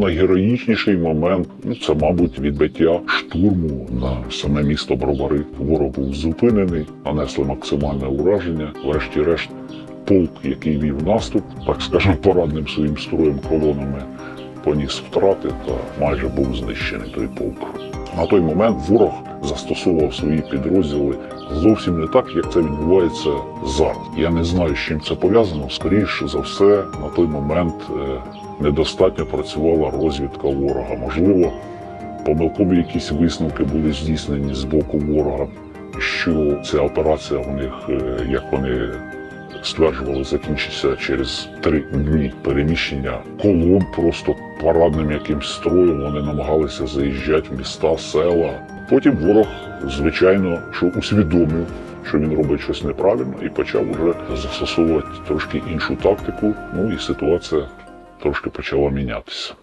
найгероїчніший момент ну, це, мабуть, відбиття штурму на саме місто Бровари. Ворог був зупинений, нанесли максимальне ураження. Врешті-решт, полк, який вів наступ, так скажемо, порадним своїм строєм колонами поніс втрати та майже був знищений той полк. На той момент ворог застосовував свої підрозділи зовсім не так, як це відбувається зараз. Я не знаю, з чим це пов'язано. Скоріше за все, на той момент е, недостатньо працювала розвідка ворога. Можливо, помилкові якісь висновки були здійснені з боку ворога, що ця операція у них, е, як вони стверджували, закінчиться через три дні переміщення колон просто парадним якимсь строєм. Вони намагалися заїжджати в міста, села. Потім ворог, звичайно, що усвідомив, що він робить щось неправильно, і почав уже застосовувати трошки іншу тактику. Ну і ситуація трошки почала мінятися.